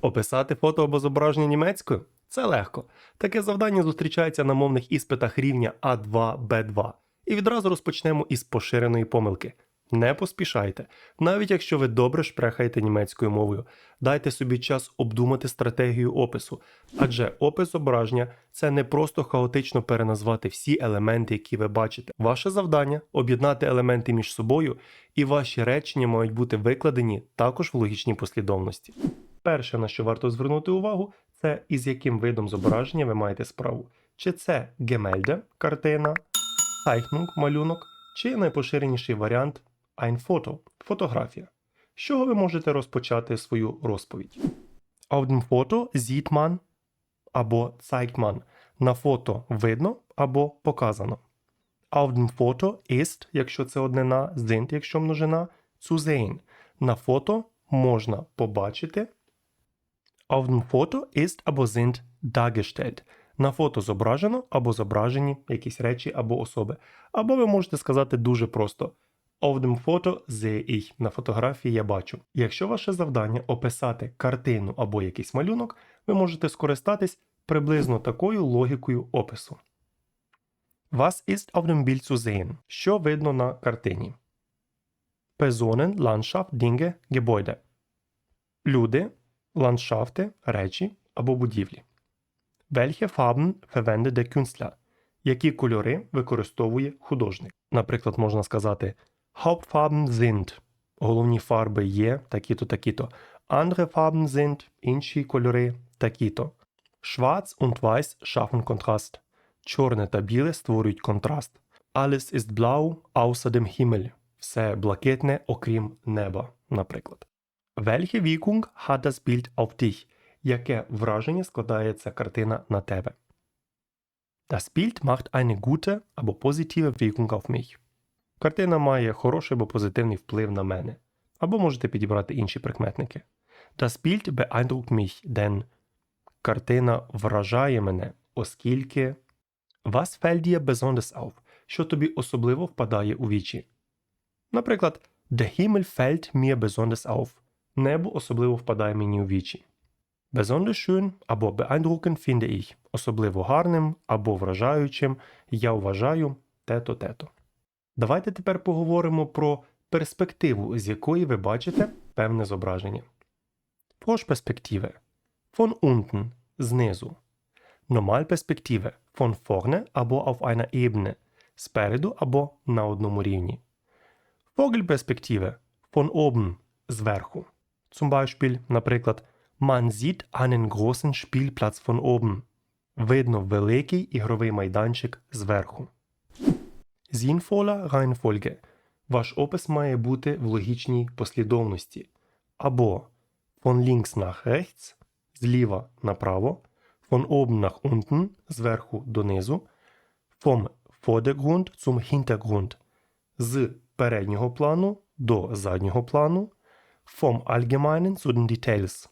Описати фото або зображення німецькою це легко. Таке завдання зустрічається на мовних іспитах рівня А2, Б2. І відразу розпочнемо із поширеної помилки. Не поспішайте, навіть якщо ви добре шпрехаєте німецькою мовою, дайте собі час обдумати стратегію опису, адже опис зображення це не просто хаотично переназвати всі елементи, які ви бачите. Ваше завдання об'єднати елементи між собою, і ваші речення мають бути викладені також в логічній послідовності. Перше, на що варто звернути увагу, це із яким видом зображення ви маєте справу. Чи це Gemälde – картина, Zeichnung – малюнок, чи найпоширеніший варіант ein – фотографія. З чого ви можете розпочати свою розповідь? Auf dem або zeigt. На фото видно або показано. Auf dem ist, якщо це однина, sind, якщо множина, sehen. На фото можна побачити. Auf dem Foto ist або sind dargestellt. На фото зображено або зображені якісь речі або особи. Або ви можете сказати дуже просто Auf dem Foto sehe ich. На фотографії я бачу. Якщо ваше завдання описати картину або якийсь малюнок, ви можете скористатись приблизно такою логікою опису. Was ist auf dem Bild zu sehen? Що видно на картині? Personen, Landschaft, Dinge, Gebäude. Люди, ландшафти, речі або будівлі. Welche Farben verwendet der Künstler? Які кольори використовує художник? Наприклад, можна сказати Hauptfarben sind. Головні фарби є такі-то, такі-то. Andere Farben sind. Інші кольори такі-то. Schwarz und weiß schaffen Kontrast. Чорне та біле створюють контраст. Alles ist blau außer dem Himmel. Все блакитне, окрім неба, наприклад. Welche Wirkung hat das Bild auf dich? Яке враження складає ця картина на тебе? Das Bild macht eine gute або positive Wirkung auf mich. Картина має хороший або позитивний вплив на мене. Або можете підібрати інші прикметники. Das Bild beeindruckt mich, denn картина вражає мене, оскільки Was fällt dir besonders auf? Що тобі особливо впадає у вічі? Наприклад, Der Himmel fällt mir besonders auf. Небо особливо впадає мені у вічі. Besonders schön або beeindruckend finde ich. Особливо гарним або вражаючим. Я вважаю те-то те-то. Давайте тепер поговоримо про перспективу, з якої ви бачите певне зображення. Форшперспективе von unten знизу. Нормальперспективе von vorne або auf einer Ebene спереду або на одному рівні. Vogelperspektive von oben зверху. Zum Beispiel, наприклад, Man sieht einen großen Spielplatz von oben. Видно великий ігровий майданчик зверху. Sinnvoller Reihenfolge. Ваш опис має бути в логічній послідовності. Або von links nach rechts, зліва направо, von oben nach unten, зверху донизу, vom Vordergrund zum Hintergrund, з переднього плану до заднього плану, vom Allgemeinen zu den Details,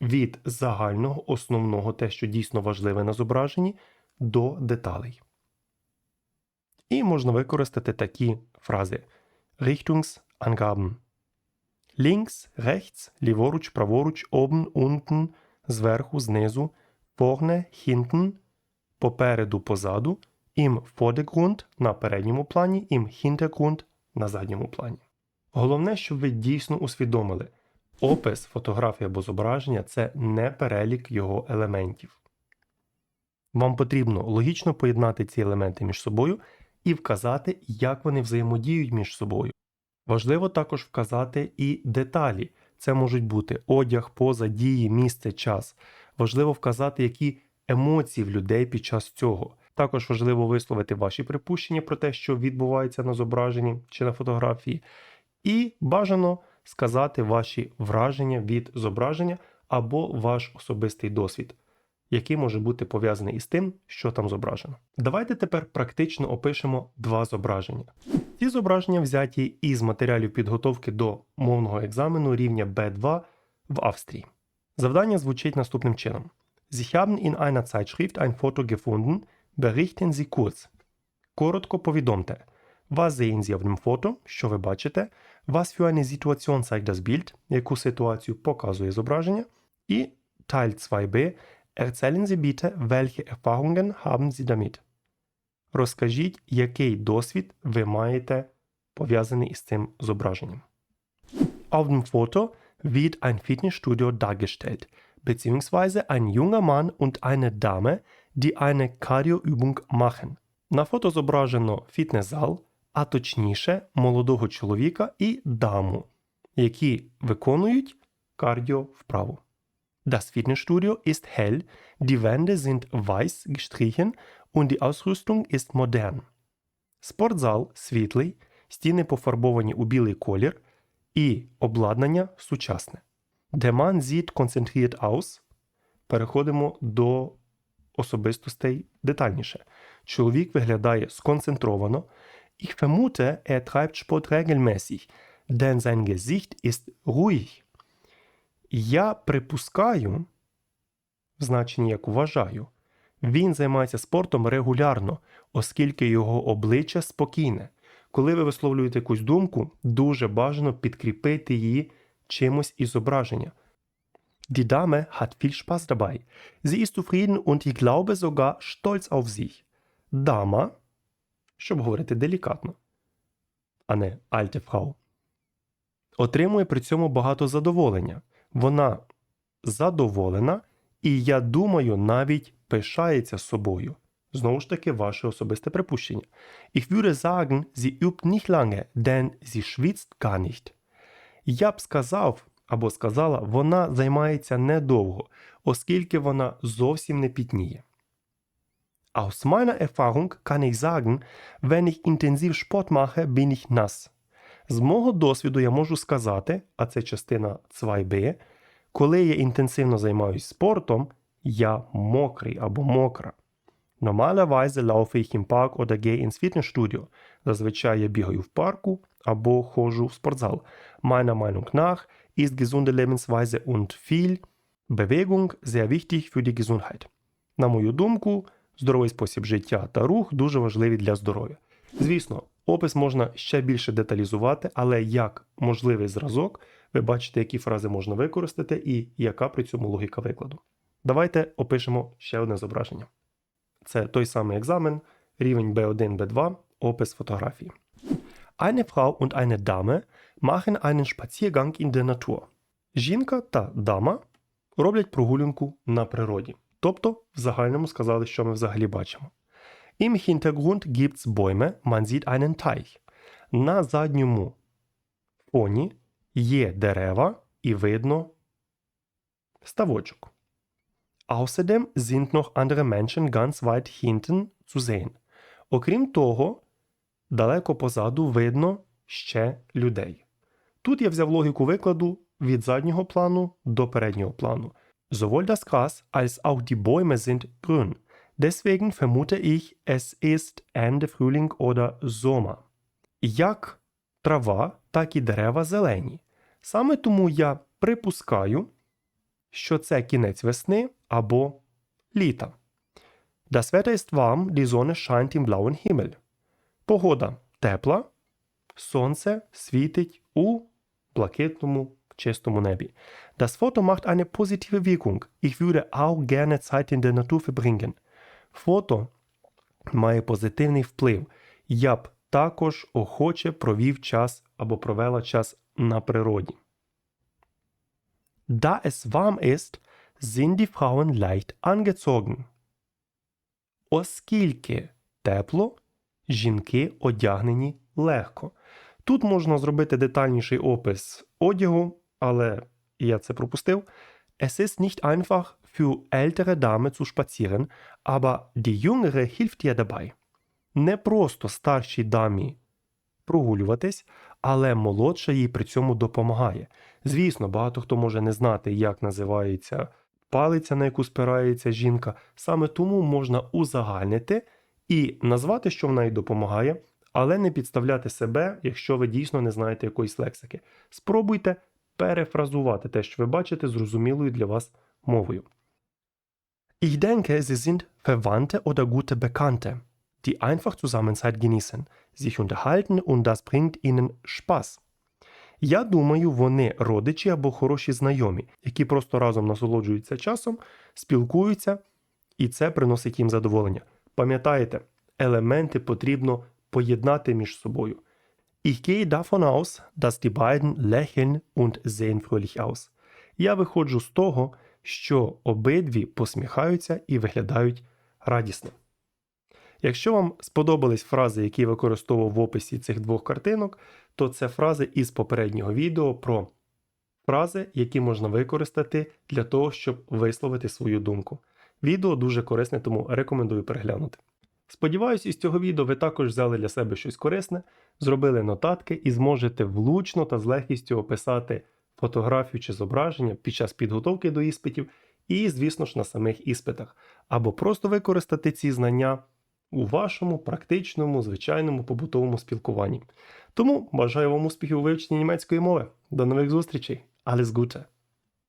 від загального основного, те, що дійсно важливе на зображенні, до деталей. І можна використати такі фрази Richtungsangaben. Links, rechts, ліворуч, праворуч, oben, unten, зверху, знизу, vorne, hinten, попереду, позаду, im Vordergrund на передньому плані, im Hintergrund на задньому плані. Головне, щоб ви дійсно усвідомили, опис фотографії або зображення це не перелік його елементів. Вам потрібно логічно поєднати ці елементи між собою і вказати, як вони взаємодіють між собою. Важливо також вказати і деталі. Це можуть бути одяг, поза, дії, місце, час. Важливо вказати, які емоції в людей під час цього. Також важливо висловити ваші припущення про те, що відбувається на зображенні чи на фотографії, і бажано сказати ваші враження від зображення або ваш особистий досвід, який може бути пов'язаний із тим, що там зображено. Давайте тепер практично опишемо два зображення. Ці зображення взяті із матеріалів підготовки до мовного екзамену рівня B2 в Австрії. Завдання звучить наступним чином: Sie haben in einer Zeitschrift ein Foto gefunden, berichten Sie kurz. Коротко повідомте. Was sehen Sie auf dem Foto? Що ви бачите? Was für eine Situation zeigt das Bild? Яку ситуацію показує зображення? І Teil 2b. Erzählen Sie bitte, welche Erfahrungen haben Sie damit? Розкажіть, який досвід ви маєте пов'язаний із цим зображенням. Auf dem Foto wird ein Fitnessstudio dargestellt, beziehungsweise ein junger Mann und eine Dame, die eine Cardioübung machen. На фото зображено фітнес-зал, а точніше молодого чоловіка і даму, які виконують кардіо вправу. Das Fitnessstudio ist hell, die Wände sind weiß gestrichen und die Ausrüstung ist modern. Спортзал світлий, стіни пофарбовані у білий колір і обладнання сучасне. Der Mann sieht konzentriert aus. Переходимо до особистостей детальніше. Чоловік виглядає сконцентровано. Ich vermute, er treibt Sport regelmäßig, denn sein Gesicht ist ruhig. Я припускаю, в як вважаю, він займається спортом регулярно, оскільки його обличчя спокійне. Коли ви висловлюєте якусь думку, дуже бажано підкріпити її чимось із зображення. Die Dame hat viel Spaß dabei. Sie ist zufrieden und ich glaube sogar stolz auf sich. Дама, щоб говорити делікатно, а не Frau, отримує при цьому багато задоволення. Вона задоволена, і я думаю, навіть пишається собою. Знову ж таки, ваше особисте припущення. Ich würde sagen, sie übt nicht lange, denn sie schwitzt gar nicht. Я б сказав або сказала, вона займається недовго, оскільки вона зовсім не пітніє. Aus meiner Erfahrung kann ich sagen, wenn ich intensiv Sport mache, bin ich nass. З мого досвіду я можу сказати, а це частина 2b, коли я інтенсивно займаюся спортом, я мокрий або мокра. Normalerweise laufe ich im Park oder gehe ins Fitnessstudio. Зазвичай я бігаю в парку або ходжу в спортзал. Meiner Meinung nach ist gesunde Lebensweise und viel Bewegung sehr wichtig für die Gesundheit. На мою думку, здоровий спосіб життя та рух дуже важливі для здоров'я. Звісно, опис можна ще більше деталізувати, але як можливий зразок, ви бачите, які фрази можна використати і яка при цьому логіка викладу. Давайте опишемо ще одне зображення. Це той самий екзамен, рівень B1, B2, опис фотографії. Eine Frau und eine Dame machen einen Spaziergang in der Natur. Жінка та дама роблять прогулянку на природі. Тобто, в загальному сказали, що ми взагалі бачимо. Im Hintergrund gibt's Bäume, man sieht einen Teich. На задньому фоні є дерева і видно ставочок. Außerdem sind noch andere Menschen ganz weit hinten zu sehen. Окрім того, далеко позаду видно ще людей. Тут я взяв логіку викладу від заднього плану до переднього плану. Sowohl das Gras als auch die Bäume sind grün. Deswegen vermute ich, es ist Ende Frühling oder Sommer. Як трава, так і дерева зелені. Саме тому я припускаю, що це кінець весни або літа. Das Wetter ist warm, die Sonne scheint im blauen Himmel. Погода тепла, сонце світить у блакитному чистому небі. Das Foto macht eine positive Wirkung. Ich würde auch gerne Zeit in der Natur verbringen. Фото має позитивний вплив. Я б також охоче провів час або провела час на природі. Da es warm ist, sind die Frauen leicht angezogen. Оскільки тепло, жінки одягнені легко. Тут можна зробити детальніший опис одягу, але я це пропустив. Es ist nicht einfach für ältere Damen zu spazieren, aber die jüngere hilft ihr dabei. Не просто старшій дамі прогулюватись, але молодша їй при цьому допомагає. Звісно, багато хто може не знати, як називається палиця, на яку спирається жінка. Саме тому можна узагальнити і назвати, що вона їй допомагає, але не підставляти себе, якщо ви дійсно не знаєте якоїсь лексики. Спробуйте перефразувати те, що ви бачите, зрозумілою для вас мовою. Ich denke, sie sind Verwandte oder gute Bekannte, die einfach zusammen Zeit genießen, sich unterhalten und das bringt ihnen Spaß. Я думаю, вони родичі або хороші знайомі, які просто разом насолоджуються часом, спілкуються, і це приносить їм задоволення. Пам'ятаєте, елементи потрібно поєднати між собою. Ich gehe davon aus, dass die beiden lächeln und sehen fröhlich aus. Я виходжу з того, що обидві посміхаються і виглядають радісно. Якщо вам сподобались фрази, які використовував в описі цих двох картинок, то це фрази із попереднього відео про фрази, які можна використати для того, щоб висловити свою думку. Відео дуже корисне, тому рекомендую переглянути. Сподіваюсь, із цього відео ви також взяли для себе щось корисне, зробили нотатки і зможете влучно та з легкістю описати фотографію чи зображення під час підготовки до іспитів і, звісно ж, на самих іспитах, або просто використати ці знання у вашому практичному, звичайному побутовому спілкуванні. Тому бажаю вам успіхів у вивченні німецької мови. До нових зустрічей! Alles Gute!